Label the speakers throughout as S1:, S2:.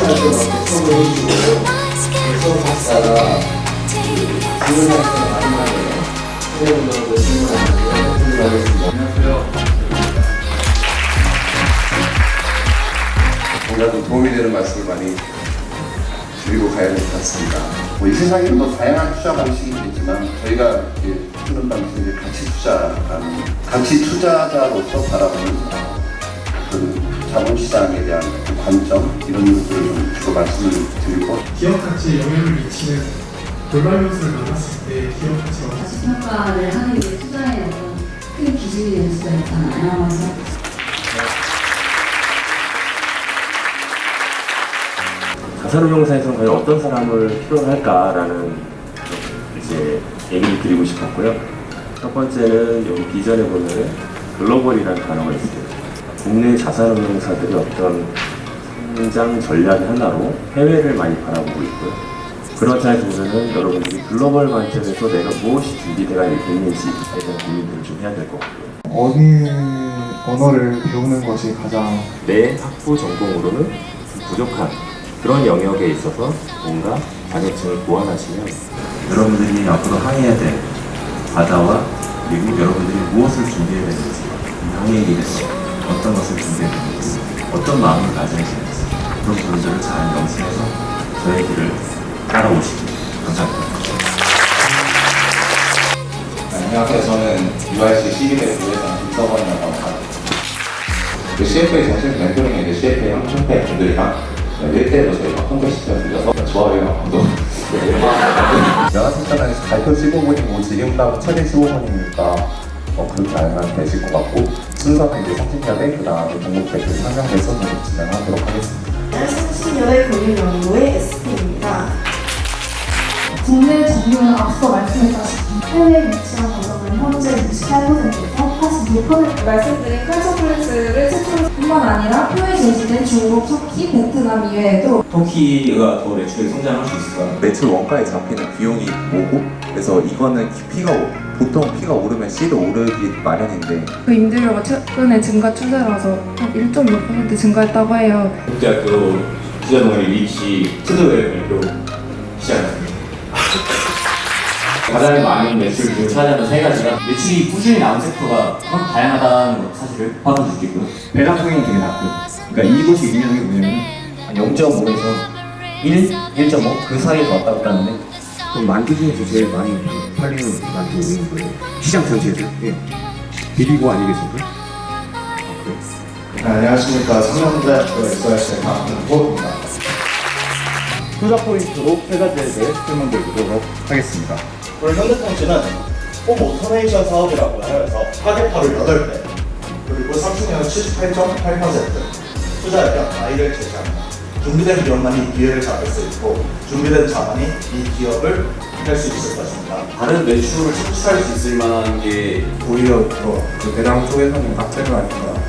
S1: 때 이렇게 수업을 해주고 수업 하다가 질문할 때 마지막에 선생님들도 질문하는데 질문하겠습니다. 안녕하세요.
S2: 뭔가 좀 도움이 되는 말씀을 많이 드리고 가야 될 것 같습니다. 뭐 이 세상에 뭐 다양한 투자 방식이 있겠지만 저희가 쓰는 방식이 가치 투자라는 가치 투자자로서 바라보는 어, 그 자본시장에 대한 그 관점 이런 것들을 좀 주로 말씀을 드리고
S3: 기업 가치에 영향을 미치는 돌발 요소를 만났을 때 기업 가치가 어떻게
S4: 평가를 하는 게 투자의 어떤 큰 기준이 될 수가 있잖아요. 그래서
S5: 자산운용사에서는 과연 어떤 사람을 필요로 할까라는 이제 얘기를 드리고 싶었고요. 첫 번째는 여기 비전에 보면은 글로벌이라는 단어가 있어요. 국내 자산운용사들이 어떤 성장 전략의 하나로 해외를 많이 바라보고 있고요. 그런 차에서 보면은 여러분들이 글로벌 관점에서 내가 무엇이 준비되어 있는지에 대한 고민들을 좀 해야 될 것 같고요.
S6: 어느 언어를 배우는 것이 가장
S5: 내 학부 전공으로는 좀 부족한 그런 영역에 있어서 뭔가 자격증을 보완하시면 여러분들이 앞으로 항해해야 될 바다와 그리고 여러분들이 무엇을 준비해야 되는지 이 항해에 대해서 어떤 것을 준비해야 되는지 어떤 마음을 가져야 되는지 그런 부분들을 잘 명심해서 저의 길을 따라오시기 감사합니다.
S7: 안녕하세요. 저는 UIC 12대 부회장 김서건이라고 합니다. 그 CFA 정책 멘토링에 이제 CFA 형준패 분들이랑 1대1로 저희가 컴패 시켜드려서 조합해갖고도
S2: 명화센터장에서 발표 15분이고 질의응답은 최대 15분이니까 어, 그렇게 알면 되실 것 같고 순서는 이제 상진협회 그 다음에 동국대표 계속 진행하도록 하겠습니다.
S8: 성신여대 금융연구의 SP입니다.
S9: 국내 정부는 앞서 말씀했다시피 해외에 위치한 가정은 현재 68%에서 86%
S8: 말씀드린 컨서플런스를 최초로
S9: 뿐만 아니라 표에 제시된 중국, 터키, 베트남 이외에도
S5: 터키가 더 매출이 성장할 수 있을까?
S2: 매출 원가에 잡히는 비용이 뭐고 그래서 이거는 피가 오- 보통 피가 오르면 C도 오르기 마련인데
S9: 그 임대료가 최근에 증가 추세라서 한1.6% 증가했다고 해요.
S5: 국대학교 투자동아리 위치 투자회 발표 시작했습니다. 가장 많은 매출 비율을 차지하는 세 가지가 매출이 꾸준히 나온 섹터가 참 다양하다는 사실을 확인할 수 있겠고요.
S10: 배당 성향이 되게 낮고요. 그러니까 이곳이 의미하는 게 뭐냐면 0.5에서 1, 1.5 그 사이에서 왔다 갔다 하는데 그럼 만두 중에서 제일 많이 팔리는 만두인 거예요. 시장 전체에서. 예. 비리고 아니겠습니까?
S1: 네, 안녕하십니까. 성남대학교 SRC의 강훈호입니다.
S6: 투자 포인트로 세 가지에 대해 설명드리도록 하겠습니다.
S1: 오늘 현대통신은 홈 오토메이션 사업이라고 하여서 타겟화를 8배 그리고 상승률 78.8% 투자액 I를 제시합니다. 준비된 기업만이 이 기회를 잡을 수 있고 준비된 자만이 이 기업을 할 수 있을 것입니다.
S5: 다른 매출을 창출할 수 있을 만한 게
S6: 오히려 더그 배당 쪽에서는 악재가 아닌가.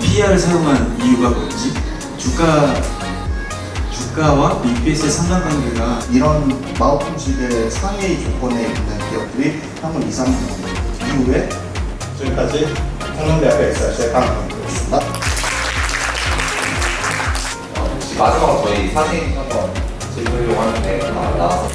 S11: PR을 사용한 이유가 뭔지 주가 주가와 EPS의 상관관계가
S1: 이런 마우품식의 상위 조건에 있는 기업들이 향후 2, 3년 이후에 지금까지 성남대학교 SRC의 강훈호였습니다.
S7: 혹시 마지막으로 저희 사진 한번 찍으려고 하는데 나와서